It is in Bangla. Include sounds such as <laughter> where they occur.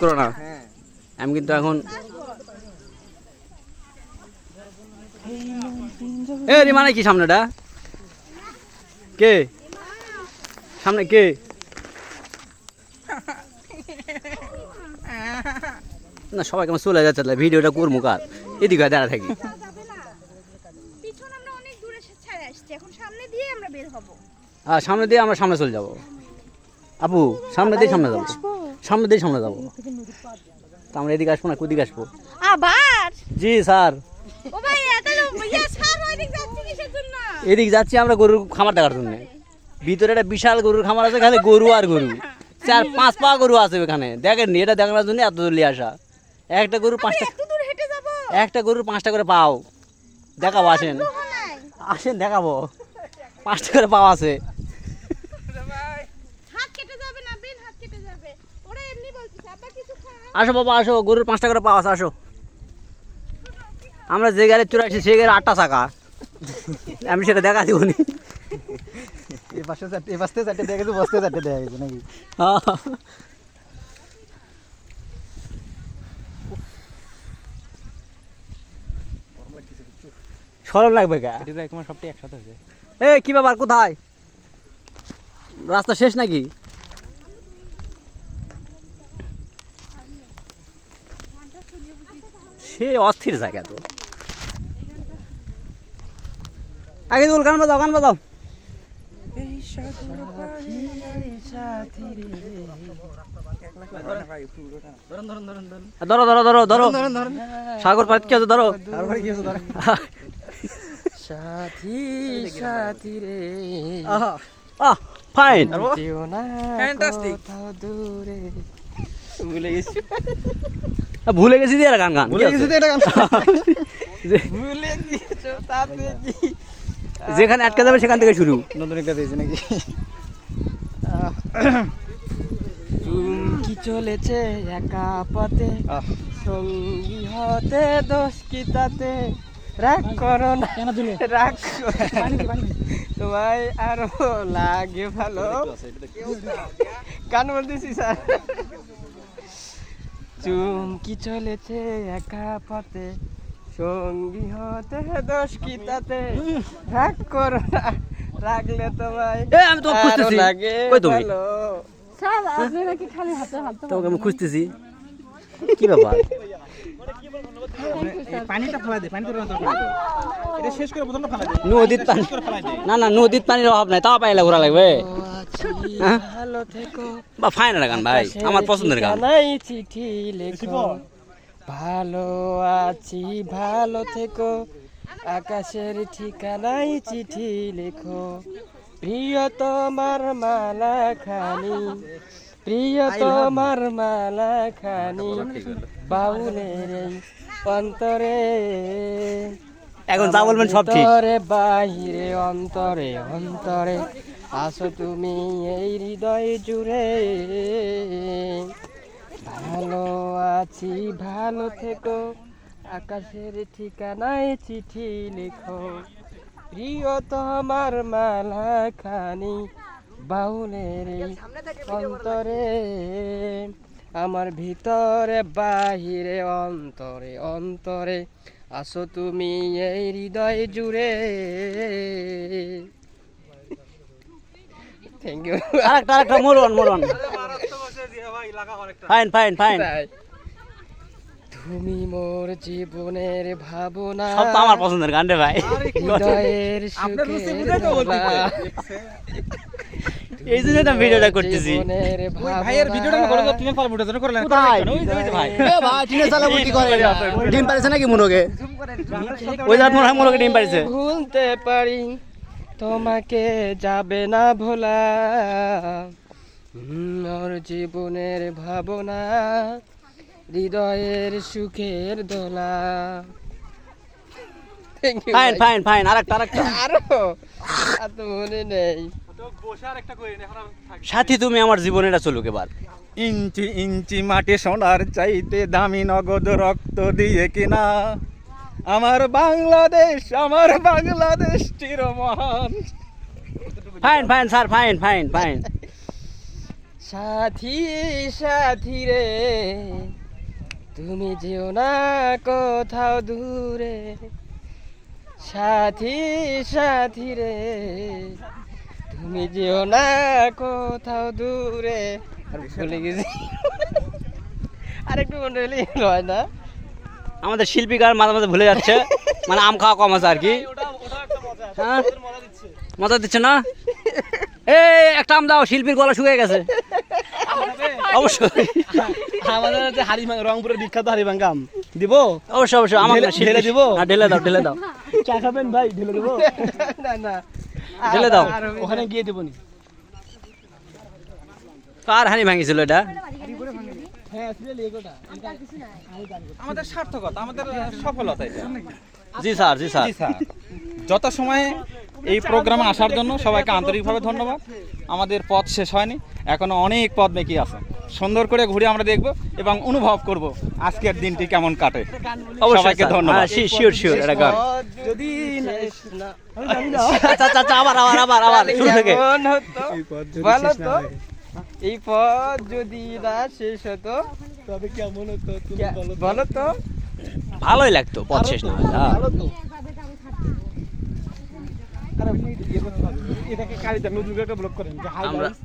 করো না। আমি কিন্তু এখন এ রিমানে কি সামনেটা? কে? সামনে কে? না সবাই কেমন চলে যাচ্ছে ভিডিওটা করব কার? এদিকে দাঁড়া থাকি। আমরা আমরা আর সামনে দিয়ে আমরা সামনে চলে যাব। আপু সামনে দিয়ে সামনে যাব। সামনে দিয়ে সামনে যাব। তা আমরা এদিকে আসব না কুদিকে আসব? আবার? জি স্যার। এদিকে যাচ্ছি আমরা গরুর খামার দেখার জন্য। ভিতরে একটা বিশাল গরুর খামার আছে খালি গরু আর গরু। চার পাঁচ পা গরু আছে ওখানে। দেখেননি এটা দেখানোর জন্য এত দূর আসা। একটা গরু পাঁচটা একটা গরুর পাঁচটা করে পাও। দেখাবো আসেন। আসেন দেখাবো। পাঁচটা করে পাও আছে হাত কেটে যাবে না বেন হাত কেটে যাবে ওরা এমনি বলতেছে আবার কিছু খা আসো বাবা আসো। গরুর পাঁচটা করে পাওয়া আসো। আমরা যে গাড়ি চলে আসি সেই গাড়ি আটটা চাকা। আমি সেটা দেখা দিব নি চারটে বসতে চারটে দেখা গেছে নাকি? সরম লাগবে কা? তোমার সবটাই একসাথে হয়েছে। এ কি ব্যাপার কোথায়? রাস্তা শেষ নাকি? সে অস্থির জায়গা তো। আগে তুল গান বাজাও গান বাজাও। ধরো ধরো ধরো ধরো। সাগর পাত কি আছে? ধরো। সাথী সাথী রে। আহ ফাইন ভুলে গেছি। ভুলে গেছি দিয়ে গান গান। ভুলে গেছি তো এটা গান। <laughs> যে- ভুলে দিয়েছ তাতে কি? যেখানে আটকে যাবে সেখান থেকে শুরু। নতুন একটা পেয়েছি নাকি? কি চলেছে একা পথে সঙ্গী হতে দোষ কি তাতে? রাগ করো না। রাগ। তোমায় আরও লাগে ভালো। গান বলতেছি স্যার। চুমকি চলেছে একা পথে সঙ্গী হতে দোষ কি তাতে রাগ করো না রাগলে তোমায় এ, আমি আরও খুঁজতেছি। লাগে কই তুমি? তোমাকে আমি খুঁজতেছি কি ব্যাপার পানিটা ফেলা দে পানি তো রান্না করে দাও। এটা শেষ করে বোতলটা ফেলা দে নদীর পানি না না নদীর পানির অভাব নাই তাও পাইলে ঘোরা লাগবে? ভালো থেকো বা ফাইন গান ভাই আমার পছন্দের গান। চিঠি লেখো। ভালো আছি ভালো থেকো। আকাশের ঠিকানায় চিঠি লেখো। প্রিয় তোমার মালা খানি প্রিয় তোমার মালা খানি বাউলের অন্তরে। এখন যা বলবেন সব ঠিক। বাহিরে অন্তরে অন্তরে। আসো তুমি এই হৃদয় জুড়ে। ভালো আছি, ভালো থেকো। আকাশের ঠিকানায় চিঠি লেখো। প্রিয় তোমার মালা খানি বাউলের অন্তরে। আমার ভিতরে, বাহিরে, অন্তরে অন্তরে আসো তুমি এই হৃদয় জুড়ে। থ্যাংক ইউ আরেকটা আরেকটা মরন মরন ফাইন ফাইন ফাইন তুমি মোর জীবনের ভাবনা। সব তো আমার পছন্দের গান রে ভাই। হৃদয়ের আপনার রুচি সুখের বুঝাই তো বলতে দোলা। এই জন্য তো ভিডিওটা করতেছি। ওই ভাইয়ের ভিডিওটা করে তুমি পারব এটা করে লেন কোথায়? ওই যে, ওই যে ভাই ভাই। টিনে চালা বুদ্ধি করে। ডিম পারিছে নাকি মুনকে? ওই যার মনে হয় মুনকে ডিম পারিছে ভুলতে পারি। তোমাকে যাবে না ভোলা। ওর জীবনের ভাবনা হৃদয়ের সুখের দোলা। ফাইন ফাইন ফাইন আরেকটা আরেকটা। আরও? আর তো মনে নেই। সাথী তুমি আমার জীবনে এটা চলুক এবার। ইঞ্চি ইঞ্চি মাটি সোনার চাইতে দামি নগদ রক্ত দিয়ে কিনা। আমার বাংলাদেশ আমার Bangladesh চিরমহান fine fine sir fine fine fine সাথী সাথী রে তুমি যেও না কোথাও দূরে। সাথী সাথী রে তুমি যেও না কোথাও দূরে। আর ভুলে গেছি। আরেকটু মনে হলে হয় না। আমাদের শিল্পী শিল্পীকার মাঝে মাঝে ভুলে যাচ্ছে। মানে আম খাওয়া কম আছে আর কি। হ্যাঁ? মজা দিচ্ছে না? এই একটা আম দাও শিল্পীর গলা শুকিয়ে গেছে। অবশ্যই। আমাদের হচ্ছে হারিভাঙ্গা রংপুরের বিখ্যাত আম। দিব? অবশ্যই অবশ্যই আমার ঢেলে- ঢেলে দিবো? হ্যাঁ, ঢেলে দাও ঢেলে দাও। চা খাবেন ভাই ঢেলে দেবো? না না। ঢেলে দাও। আর হবে না। ওখানে গিয়ে দেবো নি। কার হানি ভাঙিছিল এটা? আমাদের সার্থকতা আমাদের সফলতা জি স্যার জি স্যার যত সময়ে এই প্রোগ্রামে আসার জন্য সবাইকে আন্তরিকভাবে ধন্যবাদ। আমাদের পথ শেষ হয়নি। এখনও অনেক পথ বাকি আছে। সুন্দর করে ঘুরে আমরা দেখব এবং অনুভব করব আজকের দিনটি কেমন কাটে। অবশ্যই সবাইকে ধন্যবাদ। হ্যাঁ, শিওর শিওর এটা গান। যদি শেষ না আচ্ছা আচ্ছা আচ্ছা, আবার আবার আবার আবার শুরু থেকে। এই পথ যদি না শেষ হতো তবে কেমন হতো? কে- বলো তো। ভালোই লাগতো পথ শেষ না হলে, হ্যাঁ। এটাকে কারিতা নজরুলকে ব্লক করেন। যে হাই আমরা guys,